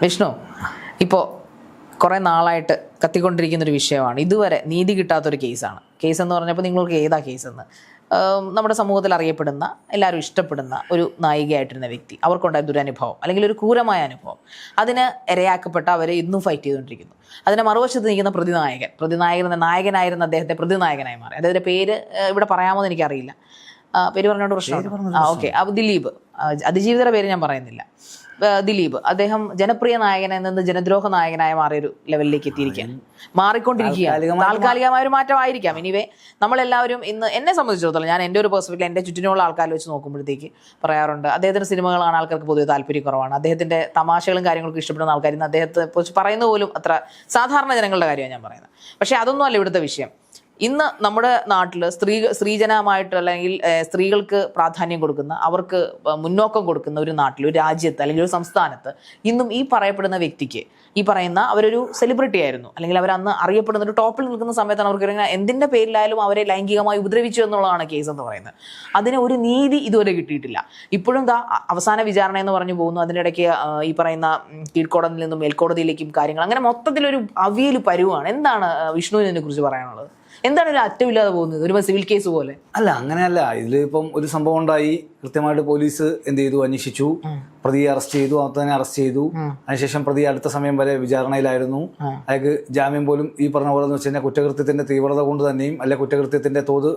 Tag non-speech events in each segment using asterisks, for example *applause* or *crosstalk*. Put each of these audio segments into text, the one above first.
വിഷ്ണു ഇപ്പോൾ കുറേ നാളായിട്ട് കത്തിക്കൊണ്ടിരിക്കുന്ന ഒരു വിഷയമാണ്. ഇതുവരെ നീതി കിട്ടാത്തൊരു കേസാണ്. കേസ് എന്ന് പറഞ്ഞപ്പോൾ നിങ്ങൾക്ക് ഏതാ കേസെന്ന്? നമ്മുടെ സമൂഹത്തിൽ അറിയപ്പെടുന്ന എല്ലാവരും ഇഷ്ടപ്പെടുന്ന ഒരു നായികയായിട്ടിരുന്ന വ്യക്തി. അവർക്കുണ്ടായ ദുരനുഭവം അല്ലെങ്കിൽ ഒരു ക്രൂരമായ അനുഭവം. അതിന് ഇരയാക്കപ്പെട്ട അവരെ ഇന്നും ഫൈറ്റ് ചെയ്തുകൊണ്ടിരിക്കുന്നു. അതിന് മറുവശത്ത് നിൽക്കുന്ന പ്രതിനായകൻ പ്രതിനായകൻ എന്ന നായകനായിരുന്ന അദ്ദേഹത്തെ പ്രതിനായകനായി മാറി. അദ്ദേഹത്തിന്റെ പേര് ഇവിടെ പറയാമോ എന്ന് എനിക്കറിയില്ല. പേര് പറഞ്ഞോണ്ട് പ്രശ്നം ആ ഓക്കെ. ദിലീപ്. ആ, അതിജീവിതയുടെ പേര് ഞാൻ പറയുന്നില്ല. ദിലീപ്. അദ്ദേഹം ജനപ്രിയ നായകനിൽ നിന്ന് ജനദ്രോഹ നായകനായി മാറിയൊരു ലെവലിലേക്ക് എത്തിയിരിക്കുകയാണ്. മാറിക്കൊണ്ടിരിക്കുകയാണ്. താൽക്കാലികമായ ഒരു മാറ്റമായിരിക്കാം. ഇനിവേ നമ്മളെല്ലാവരും ഇന്ന് എന്നെ സംബന്ധിച്ചിടത്തോളം ഞാൻ എന്റെ ഒരു പെർസ്പെക്റ്റീവ് എന്റെ ചുറ്റിനുള്ള ആൾക്കാർ വെച്ച് നോക്കുമ്പോഴത്തേക്ക് പറയാറുണ്ട് അദ്ദേഹത്തിന്റെ സിനിമകളാണ് ആൾക്കാർക്ക് പൊതുവെ താല്പര്യക്കുറവാണ് അദ്ദേഹത്തിന്റെ തമാശകളും കാര്യങ്ങളൊക്കെ ഇഷ്ടപ്പെടുന്ന ആൾക്കാർ ഇന്ന് അദ്ദേഹത്തെ കുറിച്ച് പറയുന്നത് പോലും അത്ര സാധാരണ ജനങ്ങളുടെ കാര്യമാണ് ഞാൻ പറയുന്നത്. പക്ഷേ അതൊന്നും അല്ല ഇവിടുത്തെ വിഷയം. ഇന്ന് നമ്മുടെ നാട്ടിൽ സ്ത്രീ സ്ത്രീജനമായിട്ട് അല്ലെങ്കിൽ സ്ത്രീകൾക്ക് പ്രാധാന്യം കൊടുക്കുന്ന അവർക്ക് മുന്നോക്കം കൊടുക്കുന്ന ഒരു നാട്ടിൽ ഒരു രാജ്യത്ത് അല്ലെങ്കിൽ ഒരു സംസ്ഥാനത്ത് ഇന്നും ഈ പറയപ്പെടുന്ന വ്യക്തിക്ക് ഈ പറയുന്ന അവരൊരു സെലിബ്രിറ്റി ആയിരുന്നു. അല്ലെങ്കിൽ അവർ അന്ന് അറിയപ്പെടുന്ന ഒരു ടോപ്പിൽ നിൽക്കുന്ന സമയത്താണ് അവർക്ക് എന്തിന്റെ പേരിലായാലും അവരെ ലൈംഗികമായി ഉപദ്രവിച്ചു എന്നുള്ളതാണ് കേസ് എന്ന് പറയുന്നത്. അതിന് ഒരു നീതി ഇതുവരെ കിട്ടിയിട്ടില്ല. ഇപ്പോഴും ദാ അവസാന വിചാരണ എന്ന് പറഞ്ഞു പോകുന്നു. അതിന്റെ ഇടയ്ക്ക് ഈ പറയുന്ന കീഴ്ക്കോടതിയിൽ നിന്നും മേൽക്കോടതിയിലേക്കും കാര്യങ്ങൾ അങ്ങനെ മൊത്തത്തിലൊരു അവിയൽ പരുവാണ്. എന്താണ് വിഷ്ണുവിനെ കുറിച്ച് പറയാനുള്ളത്? എന്താണ് ഒരു അറ്റമില്ലാതെ പോകുന്നത്? ഒരു സിവിൽ കേസ് പോലെ. അല്ല അങ്ങനെയല്ല. ഇതിലിപ്പം ഒരു സംഭവം ഉണ്ടായി. കൃത്യമായിട്ട് പോലീസ് എന്ത് ചെയ്തു? അന്വേഷിച്ചു. പ്രതിയെ അറസ്റ്റ് ചെയ്തു. അത് തന്നെ അറസ്റ്റ് ചെയ്തു. അതിനുശേഷം പ്രതി അടുത്ത സമയം വരെ വിചാരണയിലായിരുന്നു. അയാൾക്ക് ജാമ്യം പോലും ഈ പറഞ്ഞ പോലെ എന്ന് വെച്ച് കഴിഞ്ഞാൽ കുറ്റകൃത്യത്തിന്റെ തീവ്രത കൊണ്ട് തന്നെയും അല്ലെ കുറ്റകൃത്യത്തിന്റെ തോത്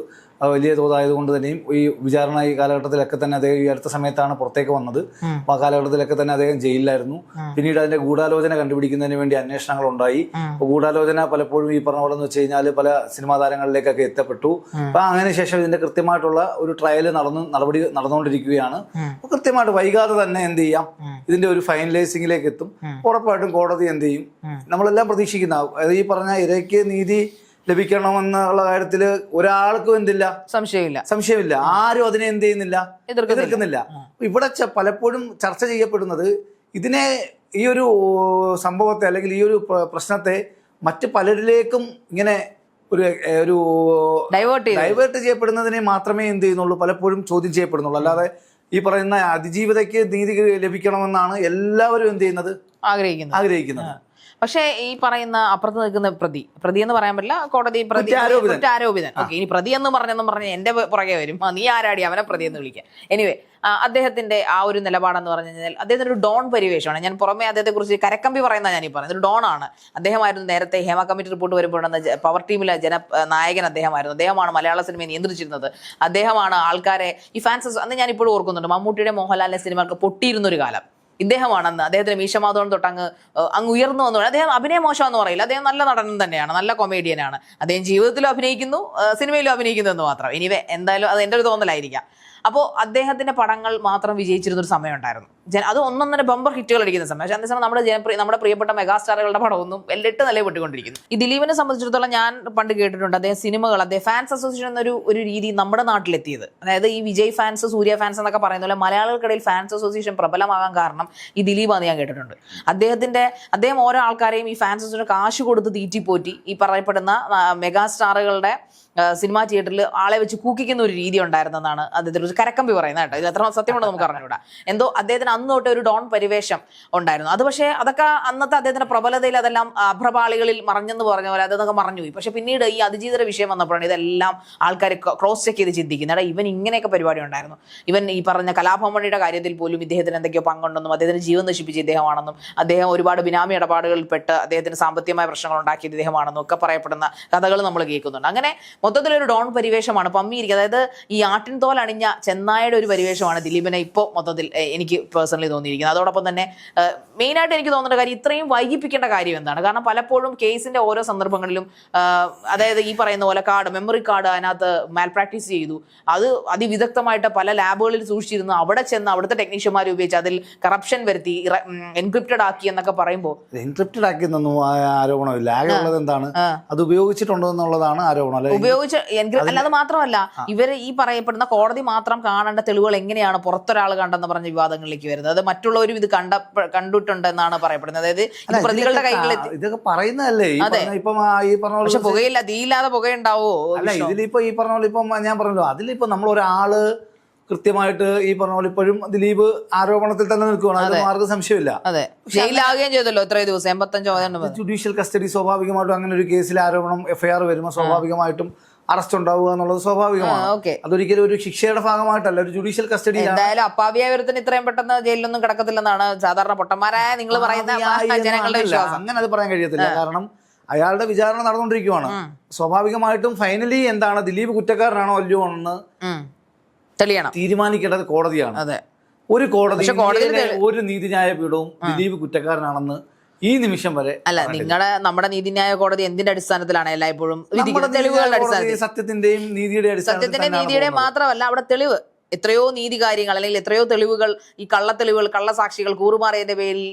വലിയ തോതായതുകൊണ്ട് തന്നെയും ഈ വിചാരണ ഈ കാലഘട്ടത്തിലൊക്കെ തന്നെ അദ്ദേഹം ഈ അടുത്ത സമയത്താണ് പുറത്തേക്ക് വന്നത്. അപ്പൊ ആ കാലഘട്ടത്തിലൊക്കെ തന്നെ അദ്ദേഹം ജയിലിലായിരുന്നു. പിന്നീട് അതിന്റെ ഗൂഢാലോചന കണ്ടുപിടിക്കുന്നതിന് വേണ്ടി അന്വേഷണങ്ങൾ ഉണ്ടായി അപ്പൊ ഗൂഢാലോചന പലപ്പോഴും ഈ പറഞ്ഞ പോലെ എന്ന് വെച്ച് കഴിഞ്ഞാൽ പല സിനിമാ താരങ്ങളിലേക്കൊക്കെ എത്തപ്പെട്ടു. അപ്പൊ അങ്ങനെ ശേഷം ഇതിന്റെ കൃത്യമായിട്ടുള്ള ഒരു ട്രയൽ നടന്നു നടപടി നടന്നുകൊണ്ടിരിക്കുകയാണ്. കൃത്യമായിട്ട് വൈകാതെ തന്നെ എന്ത് ചെയ്യാം? ഇതിന്റെ ഒരു ഫൈനലൈസിംഗിലേക്ക് എത്തും ഉറപ്പായിട്ടും കോടതി എന്ത് ചെയ്യും? നമ്മളെല്ലാം പ്രതീക്ഷിക്കുന്ന അതായത് ഈ പറഞ്ഞ ഇരയ്ക്ക് നീതി ലഭിക്കണമെന്നുള്ള കാര്യത്തിൽ ഒരാൾക്കും എന്തില്ല? സംശയമില്ല. സംശയമില്ല. ആരും അതിനെ എന്ത് ചെയ്യുന്നില്ല. എതിർക്കുന്നില്ല. ഇവിടെ പലപ്പോഴും ചർച്ച ചെയ്യപ്പെടുന്നത് ഇതിനെ ഈ ഒരു സംഭവത്തെ അല്ലെങ്കിൽ ഈ ഒരു പ്രശ്നത്തെ മറ്റ് പലരിലേക്കും ഇങ്ങനെ ഒരു ഒരു ഡൈവേർട്ട് ഡൈവേർട്ട് ചെയ്യപ്പെടുന്നതിനെ മാത്രമേ എന്ത് ചെയ്യുന്നുള്ളൂ? പലപ്പോഴും ചോദ്യം ചെയ്യപ്പെടുന്നുള്ളൂ. അല്ലാതെ ഈ പറയുന്ന അതിജീവിതയ്ക്ക് നീതി ലഭിക്കണമെന്നാണ് എല്ലാവരും എന്ത് ചെയ്യുന്നത്? ആഗ്രഹിക്കുന്നത്. ആഗ്രഹിക്കുന്നത്. പക്ഷേ ഈ പറയുന്ന അപ്പുറത്ത് നിൽക്കുന്ന പ്രതി പ്രതി എന്ന് പറയാൻ പറ്റില്ല കോടതി പ്രതി കുറ്റാരോപിതൻ. ഓക്കെ ഇനി പ്രതി എന്ന് പറഞ്ഞെന്ന് പറഞ്ഞ് എന്റെ പുറകെ വരും. ആ, നീ ആരാടി? അവനെ പ്രതി എന്ന് വിളിക്കാം. എനിവേ അദ്ദേഹത്തിന്റെ ആ ഒരു നിലപാടെന്ന് പറഞ്ഞു കഴിഞ്ഞാൽ അദ്ദേഹത്തിന് ഒരു ഡോൺ പരിവേഷമാണ്. ഞാൻ പുറമെ അദ്ദേഹത്തെ കുറിച്ച് കരക്കമ്പി പറയുന്ന ഞാൻ ഈ പറയുന്നത് ഒരു ഡോൺ ആണ്. അദ്ദേഹമായിരുന്നു നേരത്തെ ഹേമ കമ്മിറ്റി റിപ്പോർട്ട് വരുമ്പോഴെന്ന് പവർ ടീമിലെ ജന നായകൻ അദ്ദേഹമായിരുന്നു. അദ്ദേഹമാണ് മലയാള സിനിമയെ നിയന്ത്രിച്ചിരുന്നത്. അദ്ദേഹമാണ് ആൾക്കാരെ ഈ ഫാൻസസ് അന്ന് ഞാൻ ഇപ്പോഴും ഓർക്കുന്നുണ്ട് മമ്മൂട്ടിയുടെ മോഹൻലാലിന്റെ സിനിമകൾക്ക് പൊട്ടിയിരുന്ന ഒരു കാലം. ഇദ്ദേഹമാണ് അന്ന് അദ്ദേഹത്തിന് മീശമാധവൻ തൊട്ട് അങ്ങ് ഉയർന്നു ഉയർന്നു വന്നു. അദ്ദേഹം അഭിനയ മോശമെന്ന് പറയില്ല. അദ്ദേഹം നല്ല നടൻ തന്നെയാണ് നല്ല കൊമേഡിയനാണ് അദ്ദേഹം ജീവിതത്തിലും അഭിനയിക്കുന്നു സിനിമയിലും അഭിനയിക്കുന്നു എന്ന് മാത്രം. എനിവേ എന്തായാലും അത് എന്റെ ഒരു തോന്നലായിരിക്കാം. അപ്പോൾ അദ്ദേഹത്തിന്റെ പടങ്ങൾ മാത്രം വിജയിച്ചിരുന്നൊരു സമയം ഉണ്ടായിരുന്നു ജന അത് ഒന്നൊന്നര ബമ്പർ ഹിറ്റുകൾ അടിക്കുന്ന സമയം. പക്ഷേ അതേസമയം നമ്മുടെ ജനപ്രിയ നമ്മുടെ പ്രിയപ്പെട്ട മെഗാസ്റ്റാറുകളുടെ പടമൊന്നും എല്ലിട്ട് നില പൊട്ടിക്കൊണ്ടിരിക്കുന്നു ഈ ദിലീപിനെ സംബന്ധിച്ചിടത്തോളം ഞാൻ പണ്ട് കേട്ടിട്ടുണ്ട് അദ്ദേഹം സിനിമകൾ അദ്ദേഹം ഫാൻസ് അസോസിയേഷൻ എന്നൊരു ഒരു രീതി നമ്മുടെ നാട്ടിലെത്തിയത്. അതായത് ഈ വിജയ് ഫാൻസ് സൂര്യ ഫാൻസ് എന്നൊക്കെ പറയുന്ന പോലെ മലയാളികൾക്കിടയിൽ ഫാൻസ് അസോസിയേഷൻ പ്രബലമാകാൻ കാരണം ഈ ദിലീപാന്ന് ഞാൻ കേട്ടിട്ടുണ്ട്. അദ്ദേഹത്തിന്റെ അദ്ദേഹം ഓരോ ആൾക്കാരെയും ഈ ഫാൻസ് അസോസിയേഷൻ കാശ് കൊടുത്ത് തീറ്റിപ്പോറ്റി ഈ പറയപ്പെടുന്ന മെഗാസ്റ്റാറുകളുടെ മെഗാ സിനിമാ തിയേറ്ററിൽ ആളെ വെച്ച് കൂക്കിക്കുന്ന ഒരു രീതി ഉണ്ടായിരുന്നതാണ് അദ്ദേഹത്തിന് കുറിച്ച് കരക്കമ്പി പറയുന്നത് കേട്ടോ. ഇത് എത്ര സത്യമുണ്ടോ നമുക്ക് അറിഞ്ഞൂടാ എന്തോ അദ്ദേഹത്തിന് അന്ന് തൊട്ട് ഒരു ഡോൺ പരിവേഷം ഉണ്ടായിരുന്നു. അത് പക്ഷേ അതൊക്കെ അന്നത്തെ അദ്ദേഹത്തിന്റെ പ്രബലതയിൽ അതെല്ലാം അഭ്രപാളികളിൽ മറഞ്ഞെന്ന് പറഞ്ഞ പോലെ അതൊക്കെ മറഞ്ഞുപോയി. പക്ഷെ പിന്നീട് ഈ അതിജീവിത വിഷയം വന്നപ്പോഴാണ് ഇതെല്ലാം ആൾക്കാർ ക്രോസ് ചെക്ക് ചെയ്ത് ചിന്തിക്കുന്നത്. എടാ ഇവൻ ഇങ്ങനെയൊക്കെ പരിപാടി ഉണ്ടായിരുന്നു. ഇവൻ ഈ പറഞ്ഞ കലാഭവമണിയുടെ കാര്യത്തിൽ പോലും ഇദ്ദേഹത്തിന് എന്തൊക്കെയോ പങ്കുണ്ടെന്നും അദ്ദേഹത്തിന് ജീവൻ നശിപ്പിച്ച ഇദ്ദേഹമാണെന്നും അദ്ദേഹം ഒരുപാട് ബിനാമി ഇടപാടുകളിൽ പെട്ട് അദ്ദേഹത്തിന് സാമ്പത്തികമായ പ്രശ്നങ്ങൾ ഉണ്ടാക്കിയത് ഇദ്ദേഹമാണെന്നും ഒക്കെ പറയപ്പെടുന്ന കഥകൾ നമ്മൾ കേൾക്കുന്നുണ്ട്. അങ്ങനെ മൊത്തത്തിലൊരു ഡോൺ പരിവേഷമാണ് പമ്മിയിരിക്കുക അതായത് ഈ ആട്ടിൻ തോൽ അണിഞ്ഞ ചെന്നായുടെ ഒരു പരിവേഷമാണ് ദിലീപിനെ ഇപ്പോൾ മൊത്തത്തിൽ എനിക്ക് പേഴ്സണലി തോന്നിയിരിക്കുന്നത്. അതോടൊപ്പം തന്നെ മെയിനായിട്ട് എനിക്ക് തോന്നുന്ന കാര്യം ഇത്രയും വൈകിപ്പിക്കേണ്ട കാര്യം എന്താണ്? കാരണം പലപ്പോഴും കേസിന്റെ ഓരോ സന്ദർഭങ്ങളിലും അതായത് ഈ പറയുന്ന പോലെ കാർഡ് മെമ്മറി കാർഡ് അതിനകത്ത് മാൽ പ്രാക്ടീസ് ചെയ്തു. അത് അതിവിദഗ്ധമായിട്ട് പല ലാബുകളിൽ സൂക്ഷിച്ചിരുന്നു. അവിടെ ചെന്ന് അവിടുത്തെ ടെക്നീഷ്യന്മാർ ഉപയോഗിച്ച് അതിൽ കറപ്ഷൻ വരുത്തി എൻക്രിപ്റ്റഡ് ആക്കി എന്നൊക്കെ പറയുമ്പോൾ എൻക്രിപ്റ്റഡ് ആക്കി എന്നൊന്നും ആരോപണമില്ല. ആകെ ഉള്ളത് എന്താണ്? അത് ഉപയോഗിച്ചിട്ടുണ്ടോ എന്നുള്ളതാണ് ആരോപണം ഉപയോഗിച്ച് അല്ലാതെ മാത്രമല്ല. ഇവർ ഈ പറയപ്പെടുന്ന കോടതി മാത്രം കാണേണ്ട തെളിവുകൾ എങ്ങനെയാണ് പുറത്തൊരാൾ കണ്ടെന്ന് പറഞ്ഞ വിവാദങ്ങളിലേക്ക് വരുന്നത് അത് മറ്റുള്ളവരും ഇത് കണ്ട കണ്ടിട്ടുണ്ടെന്നാണ് പറയപ്പെടുന്നത്. അതായത് പ്രതികളുടെ കൈകളിൽ ഇതൊക്കെ പറയുന്നതല്ലേ? ഇപ്പം ഈ പറഞ്ഞ പക്ഷെ പുകയില്ല തീയില്ലാതെ പുകയുണ്ടാവോ? അല്ല ഇതിലിപ്പോ ഈ പറഞ്ഞ പോലെ ഇപ്പം ഞാൻ പറഞ്ഞല്ലോ അതിലിപ്പോ നമ്മൾ ഒരാൾ കൃത്യമായിട്ട് ഈ പറഞ്ഞ പോലെ ഇപ്പോഴും ദിലീപ് ആരോപണത്തിൽ തന്നെ നിൽക്കുകയാണ് അത്. മാർഗ സംശയമില്ല. അതെ. ജയിലാകുകയും ചെയ്തല്ലോ ഇത്രയും ദിവസം എൺപത്തഞ്ചോ ജുഡീഷ്യൽ കസ്റ്റഡി സ്വാഭാവികമായിട്ടും അങ്ങനെ ഒരു കേസിൽ ആരോപണം എഫ്ഐആർ വരുമ്പോൾ സ്വാഭാവികമായിട്ടും അറസ്റ്റ് ഉണ്ടാവുക എന്നുള്ളത് സ്വാഭാവികമാണ്. അതൊരിക്കലും ഒരു ശിക്ഷയുടെ ഭാഗമായിട്ടല്ല ഒരു ജുഡീഷ്യൽ കസ്റ്റഡി എന്തായാലും അപ്പാവിയാവരത്തിന് ഇത്രയും പെട്ടെന്ന് ജയിലിലൊന്നും കിടക്കത്തില്ലെന്നാണ് സാധാരണ പൊട്ടന്മാരായ നിങ്ങൾ പറയുന്ന ജനങ്ങളുടെ വിശ്വാസം. അങ്ങനെ അത് പറയാൻ കഴിയത്തില്ല. കാരണം അയാളുടെ വിചാരണ നടന്നുകൊണ്ടിരിക്കുവാണ്. സ്വാഭാവികമായിട്ടും ഫൈനലി എന്താണ് ദിലീപ് കുറ്റക്കാരനാണോ അല്ലയോ എന്ന് തെളിയണം. തീരുമാനിക്കേണ്ടത് കോടതിയാണ്. അതെ. ഒരു കോടതി ഒരു നീതിന്യായ പീഠവും ദിലീപ് കുറ്റക്കാരനാണെന്ന് ഈ നിമിഷം വരെ അല്ല നിങ്ങളെ നമ്മുടെ നീതിന്യായ കോടതി എന്തിന്റെ അടിസ്ഥാനത്തിലാണ് എല്ലായ്പ്പോഴും തെളിവുകളുടെ അടിസ്ഥാനത്തിൽ? സത്യത്തിന്റെയും നീതിയുടെ നീതിയുടെ മാത്രമല്ല അവിടെ തെളിവ്. എത്രയോ നീതി കാര്യങ്ങൾ അല്ലെങ്കിൽ എത്രയോ തെളിവുകൾ ഈ കള്ളത്തെളിവുകൾ കള്ളസാക്ഷികൾ കൂറുമാറിയതിന്റെ പേരിൽ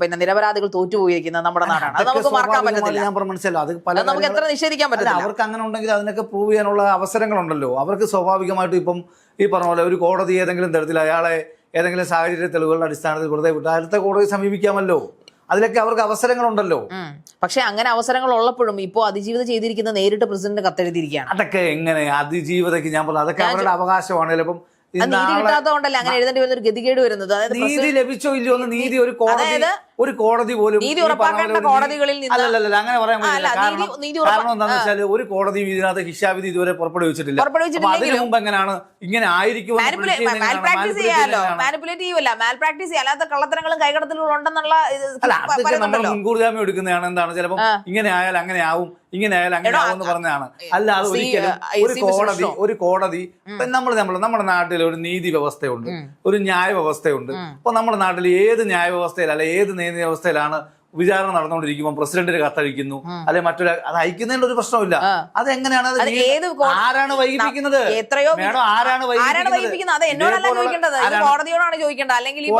പിന്നെ നിരപരാധികൾ തോറ്റുപോയിരിക്കുന്നത് നമ്മുടെ നാടാണ്. അത് നമുക്ക് മറക്കാൻ പറ്റില്ല പറ്റത്തില്ല. നമുക്ക് എത്ര നിഷേധിക്കാൻ പറ്റില്ല അവർക്ക് അങ്ങനെ ഉണ്ടെങ്കിൽ അതിനൊക്കെ പ്രൂവ് ചെയ്യാനുള്ള അവസരങ്ങളുണ്ടല്ലോ. അവർക്ക് സ്വാഭാവികമായിട്ടും ഇപ്പം ഈ പറഞ്ഞ പോലെ ഒരു കോടതി ഏതെങ്കിലും തരത്തിൽ അയാളെ ഏതെങ്കിലും സാഹചര്യ തെളിവുകളുടെ അടിസ്ഥാനത്തിൽ വെറുതെ വിട്ട്. അടുത്ത കോടതി സമീപിക്കാമല്ലോ. അതിലൊക്കെ അവർക്ക് അവസരങ്ങളുണ്ടല്ലോ. പക്ഷെ അങ്ങനെ അവസരങ്ങൾ ഉള്ളപ്പോഴും ഇപ്പോ അതിജീവിത ചെയ്തിരിക്കുന്ന നേരിട്ട് പ്രസിഡന്റ് കത്തെഴുതിയിരിക്കുകയാണ്. അതൊക്കെ എങ്ങനെ അതിജീവിതയ്ക്ക് ഞാൻ പറഞ്ഞു അതൊക്കെ അവരുടെ അവകാശമാണ് ചിലപ്പം നീതി കിട്ടാത്തതുകൊണ്ടല്ലേ അങ്ങനെ എഴുതേണ്ടി വരുന്ന ഒരു ഗതികേട് വരുന്നത്. അതായത് നീതി ലഭിച്ചോ ഇല്ലയോ എന്ന് നീതി ഒരു കോടതി ഒരു കോടതി പോലും നീതി ഉറപ്പാക്കേണ്ട കോടതികളിൽ നിന്ന് അല്ലല്ലല്ല അങ്ങനെ പറയാൻ പറ്റില്ല. നീതി- കാരണം നീതി ഉറപ്പാ- കാരണം എന്താണെന്ന് വെച്ചാൽ ഒരു കോടതി ഇതിനകത്ത് ശിക്ഷാവിധി ഇതുവരെ പുറപ്പെടുവിച്ചിട്ടില്ല. അതിനു മുമ്പ് എങ്ങനെയാണ്? ഇങ്ങനെ ആയിരിക്കും ചെയ്യാലോ? മാനിപ്പുലേറ്റ് ചെയ്യൂല. മാൽ പ്രാക്ടീസ് ചെയ്യാം. അല്ലാത്ത കള്ളത്തരങ്ങളും കൈകടത്തലുകളും ഉണ്ടെന്നുള്ള നമ്മൾ മുൻകൂർ ജാമ്യം എടുക്കുന്നതാണ്. എന്താണ്? ചിലപ്പോൾ ഇങ്ങനെ ആയാൽ അങ്ങനെ ആവും ഇങ്ങനെ ആയാൽ അങ്ങനെ എടോ, ആവും എന്ന് പറഞ്ഞതാണ്. അല്ലാതെ ഒരിക്കലും ഒരു കോടതി ഒരു കോടതി നമ്മൾ നമ്മൾ നമ്മുടെ നാട്ടിൽ ഒരു നീതി വ്യവസ്ഥയുണ്ട്. ഒരു ന്യായ വ്യവസ്ഥയുണ്ട്. അപ്പൊ നമ്മുടെ നാട്ടിൽ ഏത് ന്യായ വ്യവസ്ഥയിൽ അല്ലെ ഏത് നീതി വ്യവസ്ഥയിലാണ് വിചാരണ നടന്നുകൊണ്ടിരിക്കുമ്പോൾ പ്രസിഡന്റിന് കത്തയക്കുന്നു. അല്ലെ മറ്റൊരു അത് അയക്കുന്നതിന്റെ ഒരു പ്രശ്നമില്ല അത് കോ- ആരാണ് വൈകിപ്പിക്കുന്നത്? എത്രയോ മേഡം ആരാണ് വൈകിപ്പിക്കുന്നത്? അത് എന്നോടല്ല ചോദിക്കേണ്ടത്? കോടതിയോടാണ് ചോദിക്കേണ്ടത്. അല്ലെങ്കിൽ ഈ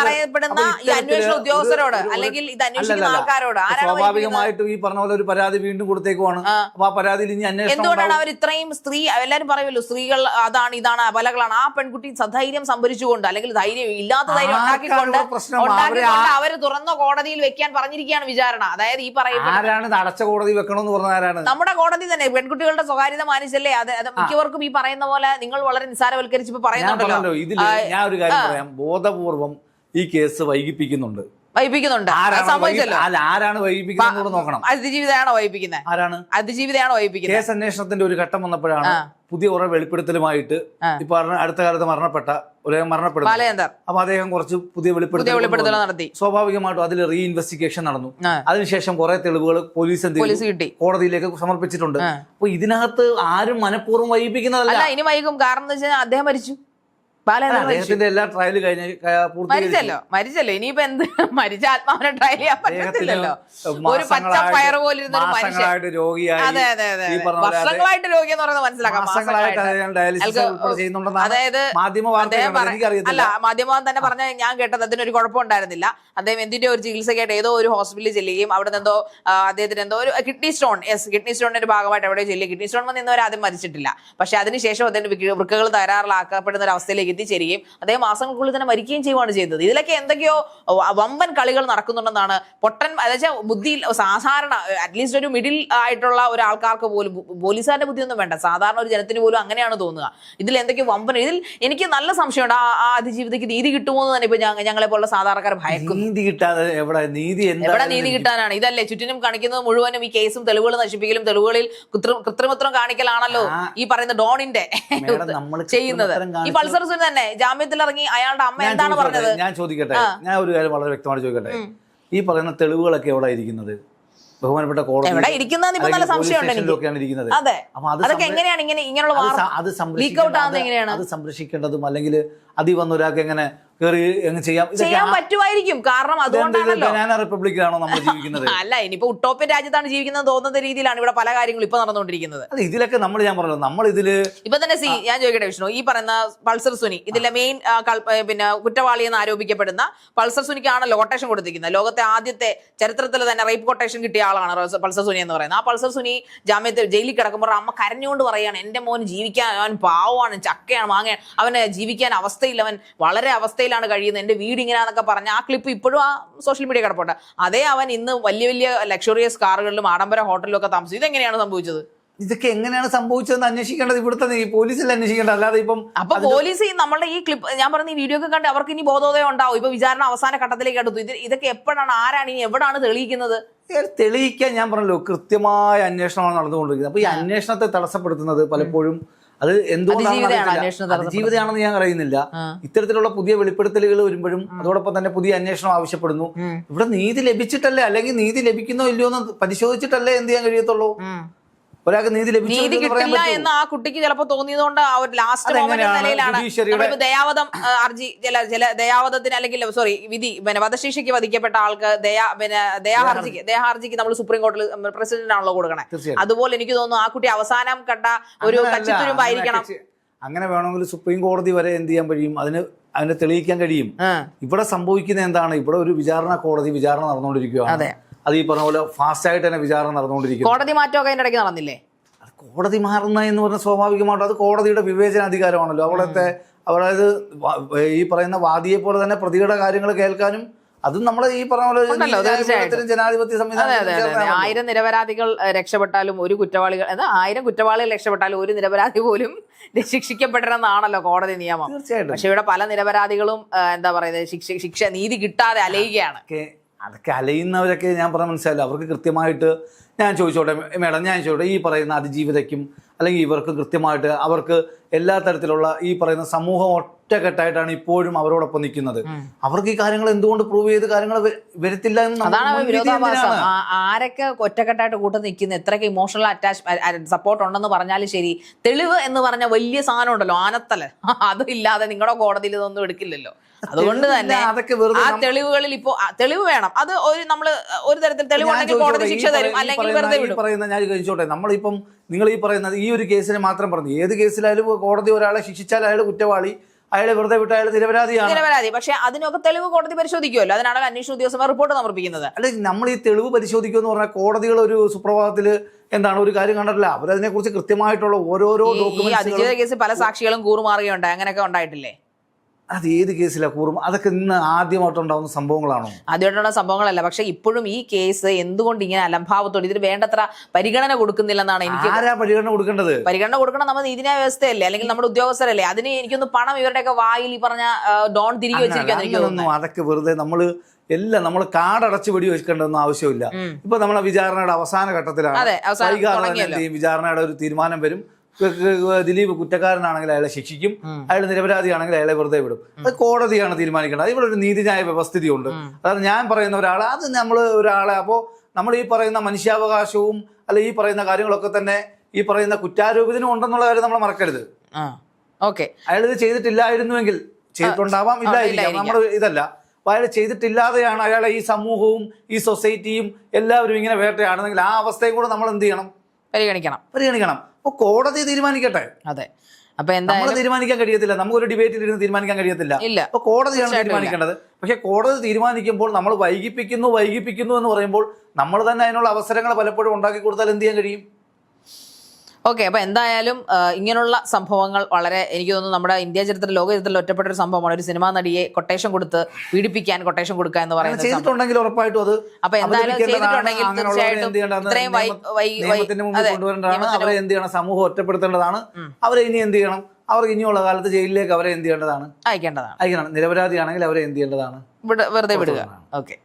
പറയപ്പെടുന്ന ഈ അന്വേഷണ ഉദ്യോഗസ്ഥരോട് അല്ലെങ്കിൽ ഇത് അന്വേഷിക്കുന്ന. ആൾക്കാരോട് സ്വാഭാവികമായിട്ടും ഈ പറഞ്ഞ പോലെ ഒരു പരാതി വീണ്ടും കൊടുത്തേക്കുവാണ്. അപ്പൊ ആ പരാതിയിൽ ഇനി അന്വേഷണം എന്തുകൊണ്ടാണ് അവർ ഇത്രയും സ്ത്രീ എല്ലാരും പറയുമല്ലോ സ്ത്രീകൾ അതാണ് ഇതാണ് അപലകളാണ്. ആ പെൺകുട്ടി സധൈര്യം സംഭരിച്ചുകൊണ്ട് അല്ലെങ്കിൽ ധൈര്യം ഇല്ലാത്ത ധൈര്യം ഉണ്ടാക്കിക്കൊണ്ട് അവർ തുറന്ന കോടതിയിൽ വെക്കാൻ പറഞ്ഞിരിക്കുകയാണ് വിചാരണ. അതായത് ഈ പറയുന്നത് അടച്ച കോടതി വെക്കണമെന്ന് പറഞ്ഞ ആരാണ്? നമ്മുടെ കോടതി തന്നെ പെൺകുട്ടികളുടെ സ്വകാര്യത മാനിച്ചല്ലേ? അത് അത് മിക്കവർക്കും ഈ പറയുന്ന പോലെ നിങ്ങൾ വളരെ നിസ്സാരവൽക്കരിച്ച് ഇപ്പൊ പറയുന്നുണ്ടല്ലോ. ഇതിൽ ഞാൻ ഒരു കാര്യം പറയാം. ബോധപൂർവം ഈ കേസ് വൈകിപ്പിക്കുന്നുണ്ട്. വൈപ്പിക്കുന്നുണ്ട്. അത് ആരാണ് നോക്കണം. അതിജീവിതയാണോ വൈപ്പിക്കുന്നത് ആരാണ്? അതിജീവിതയാണോ വൈപ്പിക്കുന്നത് കേസ് അന്വേഷണത്തിന്റെ ഒരു ഘട്ടം വന്നപ്പോഴാണ് പുതിയ കുറെ വെളിപ്പെടുത്തലുമായിട്ട് ഇപ്പൊ അടുത്ത കാലത്ത് മരണപ്പെട്ട ഒരു മരണപ്പെടുന്നു അപ്പൊ അദ്ദേഹം കുറച്ച് പുതിയ വെളിപ്പെടുത്തൽ നടത്തി. സ്വാഭാവികമായിട്ടും അതിൽ റീ ഇൻവെസ്റ്റിഗേഷൻ നടന്നു. അതിനുശേഷം കുറെ തെളിവുകൾ പോലീസ് എന്ത് പോലീസ് കിട്ടി. കോടതിയിലേക്ക് സമർപ്പിച്ചിട്ടുണ്ട്. അപ്പൊ ഇതിനകത്ത് ആരും മനഃപൂർവം വൈകിപ്പിക്കുന്നതല്ല ഇനി വൈകും. കാരണം അദ്ദേഹം മരിച്ചു. മരിച്ചു അദ്ദേഹത്തിന്റെ എല്ലാ ട്രയൽ കഴിഞ്ഞ മരിച്ചല്ലോ മരിച്ചല്ലോ. ഇനിയിപ്പോ എന്ത്? മരിച്ച ആത്മാവിനെ ട്രൈ ചെയ്യാൻ പറ്റത്തില്ലല്ലോ. ഒരു പച്ച പയർ പോലിരുന്ന ഒരു മനുഷ്യൻ. മാസങ്ങളായിട്ട് രോഗിയായി. വർഷങ്ങളായിട്ട് രോഗി എന്ന് പറയുന്നത് മനസ്സിലാക്കാം. അതായത് അല്ല മാധ്യമം തന്നെ പറഞ്ഞ ഞാൻ കേട്ടത് അതിനൊരു കുഴപ്പമുണ്ടായിരുന്നില്ല. അദ്ദേഹം എന്തിന്റെ ഒരു ചികിത്സയ്ക്കായിട്ട് ഏതോ ഒരു ഹോസ്പിറ്റലിൽ ചെല്ലുകയും അവിടെ നിന്ന് എന്തോ അദ്ദേഹത്തിന് എന്തോ ഒരു കിഡ്നി സ്റ്റോൺ യെസ് കിഡ്നി സ്റ്റോണിന്റെ ഒരു ഭാഗമായിട്ട് എവിടെയോ ചെല്ലുക കിഡ്നി സ്റ്റോൺ വന്ന് ഇന്നവരെ ആദ്യം മരിച്ചിട്ടില്ല. പക്ഷെ അതിനുശേഷം അദ്ദേഹം വൃക്ക- വൃക്കകൾ തകരാറിലാക്കപ്പെടുന്ന ഒരു അവസ്ഥയിലേക്ക് എത്തിച്ചേരുകയും അദ്ദേഹം മാസങ്ങൾക്കുള്ളിൽ തന്നെ മരിക്കുകയും ചെയ്യുകയാണ് ചെയ്തത്. ഇതിലൊക്കെ എന്തൊക്കെയോ വമ്പൻ കളികൾ നടക്കുന്നുണ്ടെന്നാണ് പൊട്ടൻ അതായത് ബുദ്ധി സാധാരണ അറ്റ്ലീസ്റ്റ് ഒരു മിഡിൽ ആയിട്ടുള്ള ഒരാൾക്കാർക്ക് പോലും പോലീസുകാരുടെ ബുദ്ധിയൊന്നും വേണ്ട. സാധാരണ ഒരു ജനത്തിന് പോലും അങ്ങനെയാണ് തോന്നുക. ഇതിൽ എന്തൊക്കെയോ വമ്പൻ ഇതിൽ എനിക്ക് നല്ല സംശയമുണ്ട്. ആ ആ അതിജീവിതയ്ക്ക് നീതി കിട്ടുമോ എന്ന് തന്നെ ഇപ്പൊ ഞങ്ങ- ഞങ്ങളെ പോലുള്ള സാധാരണക്കാർ ഭയക്കും നീതി കിട്ടാതെ എവിടെ നീതി എവിടെ നീതി കിട്ടാനാണ്? ഇതല്ലേ ചുറ്റിനും കാണിക്കുന്നത് മുഴുവനും ഈ കേസും തെളിവുകൾ നശിപ്പിക്കലും തെളിവുകളിൽ കൃത്രി- കൃത്രിമത്വം കാണിക്കലാണല്ലോ ഈ പറയുന്ന ഡോണിന്റെ ചെയ്യുന്നത്. ഈ പൾസർ തന്നെ. ജാമ്യത്തിൽ ഇറങ്ങി അയാളുടെ അമ്മ എന്താണ് പറഞ്ഞത്? ഞാൻ ചോദിക്കട്ടെ. ഞാൻ ഒരു കാര്യം വളരെ വ്യക്തമായിട്ട് ചോദിക്കട്ടെ? ഈ പറയുന്ന തെളിവുകളൊക്കെ എവിടെ ഇരിക്കുന്നത്? ബഹുമാനപ്പെട്ട കോടതി അതെ സംരക്ഷിക്കേണ്ടതും അല്ലെങ്കിൽ അതി വന്ന ഒരാൾക്ക് എങ്ങനെ കയറി അങ്ങ് ചെയ്യാം. ചെയ്യാൻ പറ്റുമായിരിക്കും. കാരണം അതുകൊണ്ടാണല്ലോ. ബനാന റിപ്പബ്ലിക്കിലാണോ നമ്മൾ ജീവിക്കുന്നത്? *laughs* അല്ല ഇനിയിപ്പോ ഉട്ടോപ്യൻ രാജ്യത്താണ് ജീവിക്കുന്നത് തോന്നുന്ന രീതിയിലാണ് ഇവിടെ പല കാര്യങ്ങളും ഇപ്പൊ നടന്നുകൊണ്ടിരിക്കുന്നത്. ഇതിലൊക്കെ നമ്മൾ ഞാൻ പറഞ്ഞത് നമ്മൾ ഇതിൽ ഇപ്പൊ തന്നെ സി ഞാൻ ചോദിക്കട്ടെ വിഷ്ണു ഈ പറയുന്ന പൾസർ സുനി ഇതിലെ മെയിൻ പിന്നെ കുറ്റവാളി എന്ന് ആരോപിക്കപ്പെടുന്ന പൾസർ സുനിക്കാണല്ലോ കൊട്ടേഷൻ കൊടുത്തിരിക്കുന്നത്. ലോകത്തെ ആദ്യത്തെ ചരിത്രത്തിൽ തന്നെ റേപ്പ് കൊട്ടേഷൻ കിട്ടിയ ആളാണ് പൾസർ സുനി എന്ന് പറയുന്നത്. ആ പൾസർ സുനി ജാമ്യത്തിൽ ജയിലിൽ കിടക്കുമ്പോൾ അമ്മ കരഞ്ഞുകൊണ്ട് പറയാണ് എന്റെ മോൻ ജീവിക്കാൻ അവൻ പാവമാണ് ചക്കയാണ് മാങ്ങയാണ്. അവന് ജീവിക്കാൻ അവസ്ഥയില്ല. അവൻ വളരെ അവസ്ഥയിലാണ് കഴിയുന്നത്. എന്റെ വീട് ഇങ്ങനെയാന്നൊക്കെ പറഞ്ഞ ആ ക്ലിപ്പ് ഇപ്പോഴും ആ സോഷ്യൽ മീഡിയ കിടപ്പുണ്ട്. അതേ അവൻ ഇന്ന് വലിയ വലിയ ലക്ഷറിയസ് കാറുകളിലും ആഡംബര ഹോട്ടലിലും ഒക്കെ താമസിച്ചു. ഇതെങ്ങനെയാണ് സംഭവിച്ചത്? ഇതൊക്കെ എങ്ങനെയാണ് സംഭവിച്ചതെന്ന് അന്വേഷിക്കേണ്ടത് ഇവിടുത്തെ പോലീസിൽ അന്വേഷിക്കേണ്ടത് അല്ലാതെ ഇപ്പം അപ്പൊ പോലീസ് ഈ നമ്മളുടെ ഈ ക്ലിപ്പ് ഞാൻ പറഞ്ഞ ഈ വീഡിയോ ഒക്കെ കണ്ട് അവർക്ക് ഇനി ബോധോദയം ഉണ്ടാവും. ഇപ്പൊ വിചാരണ അവസാന ഘട്ടത്തിലേക്ക് അടുത്തു. ഇത് ഇതൊക്കെ എപ്പോഴാണ് ആരാണ് ഇനി എവിടാണ് തെളിയിക്കുന്നത്? തെളിയിക്കാൻ ഞാൻ പറഞ്ഞല്ലോ കൃത്യമായ അന്വേഷണമാണ് നടന്നുകൊണ്ടിരിക്കുന്നത്. അപ്പൊ ഈ അന്വേഷണത്തെ തടസ്സപ്പെടുത്തുന്നത് പലപ്പോഴും അത് എന്തുകൊണ്ടാണ് അതിജീവിതയാണെന്ന് ഞാൻ അറിയുന്നില്ല. ഇത്തരത്തിലുള്ള പുതിയ വെളിപ്പെടുത്തലുകൾ വരുമ്പോഴും അതോടൊപ്പം തന്നെ പുതിയ അന്വേഷണം ആവശ്യപ്പെടുന്നു. ഇവിടെ നീതി ലഭിച്ചിട്ടല്ലേ? അല്ലെങ്കിൽ നീതി ലഭിക്കുന്നോ ഇല്ലയോ എന്ന് പരിശോധിച്ചിട്ടല്ലേ എന്ത് ചെയ്യാൻ കഴിയത്തുള്ളൂ? ഒരാൾക്ക് നീതി ലഭിച്ചു നീതി കിട്ടില്ല? എന്ന് ആ കുട്ടിക്ക് ചിലപ്പോൾ തോന്നിയതുകൊണ്ട് ആ ഒരു ലാസ്റ്റ് നിലയിലാണ്. ദയാവധം അർജി ഹർജി ചില ചില ദയാവധത്തിന് അല്ലെങ്കിൽ സോറി വിധി പിന്നെ വധശിക്ഷയ്ക്ക് വധിക്കപ്പെട്ട ആൾക്ക് ദയാ പിന്നെ ദയാഹർജിക്ക് ദയാഹർജിക്ക് നമ്മൾ സുപ്രീം കോടതിയിൽ പ്രസിഡന്റ് ആണല്ലോ കൊടുക്കണേ. അതുപോലെ എനിക്ക് തോന്നുന്നു ആ കുട്ടി അവസാനം കണ്ട ഒരു കച്ചിത്തുരുമ്പായിരിക്കണം. അങ്ങനെ വേണമെങ്കിൽ സുപ്രീം കോടതി വരെ എന്ത് ചെയ്യാൻ കഴിയും? അതിന് അതിനെ തെളിയിക്കാൻ കഴിയും. ഇവിടെ സംഭവിക്കുന്ന എന്താണ്? ഇവിടെ ഒരു വിചാരണ കോടതി വിചാരണ നടന്നുകൊണ്ടിരിക്കുകയാണ്. അതെ. ഈ പറഞ്ഞ പോലെ ഫാസ്റ്റായിട്ട് തന്നെ വിചാരണ നടന്നുകൊണ്ടിരിക്കുന്നു. കോടതി മാറ്റമൊക്കെ അതിന്റെ ഇടയ്ക്ക് നടന്നില്ലേ? അത് കോടതി മാറുന്ന എന്ന് പറഞ്ഞാൽ സ്വാഭാവികമായിട്ടും അത് കോടതിയുടെ വിവേചനാധികാരമാണല്ലോ. അവിടുത്തെ അതായത് ഈ പറയുന്ന വാദിയെ പോലെ തന്നെ പ്രതിയുടെ കാര്യങ്ങൾ കേൾക്കാനും അതും നമ്മൾ ഈ പറഞ്ഞ പോലെ ജനാധിപത്യ സംവിധാനം ആയിരം നിരപരാധികൾ രക്ഷപ്പെട്ടാലും ഒരു കുറ്റവാളികൾ ആയിരം കുറ്റവാളികൾ രക്ഷപ്പെട്ടാലും ഒരു നിരപരാധി പോലും ശിക്ഷിക്കപ്പെടണമെന്നാണല്ലോ കോടതി നിയമം. തീർച്ചയായിട്ടും. പക്ഷെ ഇവിടെ പല നിരപരാധികളും എന്താ പറയുന്നത് ശിക്ഷ ശിക്ഷ നീതി കിട്ടാതെ അലയുകയാണ്. അതൊക്കെ അലയുന്നവരൊക്കെ ഞാൻ പറഞ്ഞ മനസ്സിലായില്ല. അവർക്ക് കൃത്യമായിട്ട് ഞാൻ ചോദിച്ചോട്ടെ മേഡം ഞാൻ ചോദിച്ചോട്ടെ ഈ പറയുന്ന അതിജീവിതയ്ക്കും അല്ലെങ്കിൽ ഇവർക്ക് കൃത്യമായിട്ട് അവർക്ക് എല്ലാ തരത്തിലുള്ള ഈ പറയുന്ന സമൂഹം ഒറ്റക്കെട്ടായിട്ടാണ് ഇപ്പോഴും അവരോടൊപ്പം നിൽക്കുന്നത്. അവർക്ക് ഈ കാര്യങ്ങൾ എന്തുകൊണ്ട് പ്രൂവ് ചെയ്ത് കാര്യങ്ങൾ വരത്തില്ല എന്ന് ആരൊക്കെ ഒറ്റക്കെട്ടായിട്ട് കൂട്ടം നിൽക്കുന്ന എത്രയൊക്കെ ഇമോഷണൽ അറ്റാച്ച് സപ്പോർട്ട് ഉണ്ടെന്ന് പറഞ്ഞാലും ശരി തെളിവ് എന്ന് പറഞ്ഞ വലിയ സാധനം ഉണ്ടല്ലോ ആനത്തൽ. *laughs* അതില്ലാതെ നിങ്ങളുടെ കോടതിയിൽ ഇതൊന്നും എടുക്കില്ലല്ലോ. അതുകൊണ്ട് തന്നെ അതൊക്കെ ആ തെളിവുകളിൽ ഇപ്പോ തെളിവ് വേണം. അത് ഒരു നമ്മൾ ഒരു തരത്തിൽ തെളിവുണ്ടെങ്കിൽ കോടതി ശിക്ഷ തരും അല്ലെങ്കിൽ വെറുതെ പറയുന്ന ഞാൻ കഴിച്ചോട്ടെ നമ്മളിപ്പം നിങ്ങൾ ഈ പറയുന്നത് ഈ ഒരു കേസിനെ മാത്രം പറഞ്ഞു. ഏത് കേസിലായാലും കോടതി ഒരാളെ ശിക്ഷിച്ചാൽ അയാൾ കുറ്റവാളി അയാളെ വെറുതെ വിട്ട അയാൾ നിരപരാധിയാണ്. നിരപരാധി. പക്ഷെ അതിനൊക്കെ തെളിവ് കോടതി പരിശോധിക്കുമല്ലോ. അതിനാണല്ലോ അന്വേഷണ ഉദ്യോഗസ്ഥന്മാർ റിപ്പോർട്ട് സമർപ്പിക്കുന്നത്. അല്ലെ നമ്മൾ ഈ തെളിവ് പരിശോധിക്കുക എന്ന് പറഞ്ഞാൽ കോടതികൾ ഒരു സുപ്രഭാതത്തിൽ എന്താണ് ഒരു കാര്യം കണ്ടിട്ടില്ല. അവരതിനെ കുറിച്ച് കൃത്യമായിട്ടുള്ള ഓരോരോ ഡോക്യുമെന്റ് കേസിൽ പല സാക്ഷികളും കൂറുമാറുകയുണ്ടായി. അങ്ങനെയൊക്കെ ഉണ്ടായിട്ടില്ലേ? അത് ഏത് കേസിലാണ് കൂറും? അതൊക്കെ ഇന്ന് ആദ്യമായിട്ടുണ്ടാവുന്ന സംഭവങ്ങളാണോ? ആദ്യമായിട്ടുള്ള സംഭവങ്ങളല്ല. പക്ഷെ ഇപ്പോഴും ഈ കേസ് എന്തുകൊണ്ട് ഇങ്ങനെ അലംഭാവത്തോട് ഇതിന് വേണ്ടത്ര പരിഗണന കൊടുക്കുന്നില്ലെന്നാണ് എനിക്ക് ആരാ പരിഗണന കൊടുക്കേണ്ടത്? പരിഗണന കൊടുക്കണം നമ്മുടെ നീതിന്യായ വ്യവസ്ഥയല്ലേ? അല്ലെങ്കിൽ നമ്മുടെ ഉദ്യോഗസ്ഥരല്ലേ? അതിന് എനിക്കൊന്ന് പണം ഇവരുടെയൊക്കെ വായിൽ ഈ പറഞ്ഞ ഡോൺ തിരികെ വെച്ചിരിക്കുന്നു എനിക്ക് തോന്നുന്നു. അതൊക്കെ വെറുതെ നമ്മൾ എല്ലാം നമ്മൾ കാടടച്ച് വെടി വെക്കേണ്ടതൊന്നും ആവശ്യമില്ല ഇപ്പൊ നമ്മളെ വിചാരണയുടെ അവസാന ഘട്ടത്തിലാണ്. വൈകാതെ? വിചാരണയുടെ ഒരു തീരുമാനം വരും. ദിലീപ് കുറ്റക്കാരനാണെങ്കിൽ അയാളെ ശിക്ഷിക്കും. അയാൾ നിരപരാധിയാണെങ്കിൽ അയാളെ വെറുതെ വിടും. അത് കോടതിയാണ് തീരുമാനിക്കേണ്ടത്. ഇവിടെ ഒരു നീതിന്യായ വ്യവസ്ഥിതിയുണ്ട്. അതായത് ഞാൻ പറയുന്ന ഒരാൾ അത് നമ്മൾ ഒരാളെ അപ്പോൾ നമ്മൾ ഈ പറയുന്ന മനുഷ്യാവകാശവും അല്ലെ ഈ പറയുന്ന കാര്യങ്ങളൊക്കെ തന്നെ ഈ പറയുന്ന കുറ്റാരോപിതനും ഉണ്ടെന്നുള്ള കാര്യം നമ്മൾ മറക്കരുത്. ഓക്കെ. അയാൾ ഇത് ചെയ്തിട്ടില്ലായിരുന്നുവെങ്കിൽ ചെയ്തിട്ടുണ്ടാവാം ഇല്ലായിരിക്കാം. നമ്മൾ ഇതല്ല. അപ്പൊ അയാൾ ചെയ്തിട്ടില്ലാതെയാണ് അയാളെ ഈ സമൂഹവും ഈ സൊസൈറ്റിയും എല്ലാവരും ഇങ്ങനെ വേട്ടയാണെന്നെങ്കിൽ ആ അവസ്ഥയും കൂടെ നമ്മൾ എന്ത് ചെയ്യണം? പരിഗണിക്കണം. പരിഗണിക്കണം. അപ്പൊ കോടതി തീരുമാനിക്കട്ടെ. അതെ. അപ്പൊ നമ്മൾ എന്തായാലും തീരുമാനിക്കാൻ കഴിയത്തില്ല. നമുക്കൊരു ഡിബേറ്റിൽ ഇരുന്ന് തീരുമാനിക്കാൻ കഴിയത്തില്ല. ഇല്ല. അപ്പൊ കോടതിയാണ് തീരുമാനിക്കേണ്ടത്. പക്ഷെ കോടതി തീരുമാനിക്കുമ്പോൾ നമ്മൾ വൈകിപ്പിക്കുന്നു വൈകിപ്പിക്കുന്നു എന്ന് പറയുമ്പോൾ നമ്മൾ തന്നെ അതിനുള്ള അവസരങ്ങൾ പലപ്പോഴും ഉണ്ടാക്കി കൊടുത്താൽ എന്ത് ചെയ്യാൻ കഴിയും? ഓക്കെ അപ്പൊ എന്തായാലും ഇങ്ങനെയുള്ള സംഭവങ്ങൾ വളരെ എനിക്ക് തോന്നുന്നു നമ്മുടെ ഇന്ത്യ ചരിത്രത്തിൽ ലോക ചരിത്രത്തിൽ ഒറ്റപ്പെട്ട ഒരു സംഭവമാണ്. ഒരു സിനിമാ നടിയെ കൊട്ടേഷൻ കൊടുത്ത് പീഡിപ്പിക്കാൻ കൊട്ടേഷൻ കൊടുക്കുക എന്ന് പറയുന്നത്. ചെയ്തിട്ടുണ്ടെങ്കിൽ ഉറപ്പായിട്ടും അത് അപ്പൊ എന്തായാലും ചെയ്തിട്ടുണ്ടെങ്കിൽ തീർച്ചയായിട്ടും ഇത്രയും അവരെ എന്ത് ചെയ്യണം? സമൂഹം ഒറ്റപ്പെടുത്തേണ്ടതാണ്. അവരെ ഇനി എന്ത് ചെയ്യണം? അവർ ഇനിയുള്ള കാലത്ത് ജയിലിലേക്ക് അവരെ എന്ത് ചെയ്യേണ്ടതാണ്? അയക്കേണ്ടതാണ്. അയക്കണം. നിരപരാധിയാണെങ്കിൽ അവരെ എന്ത് ചെയ്യേണ്ടതാണ്? വെറുതെ വിടുക. ഓക്കെ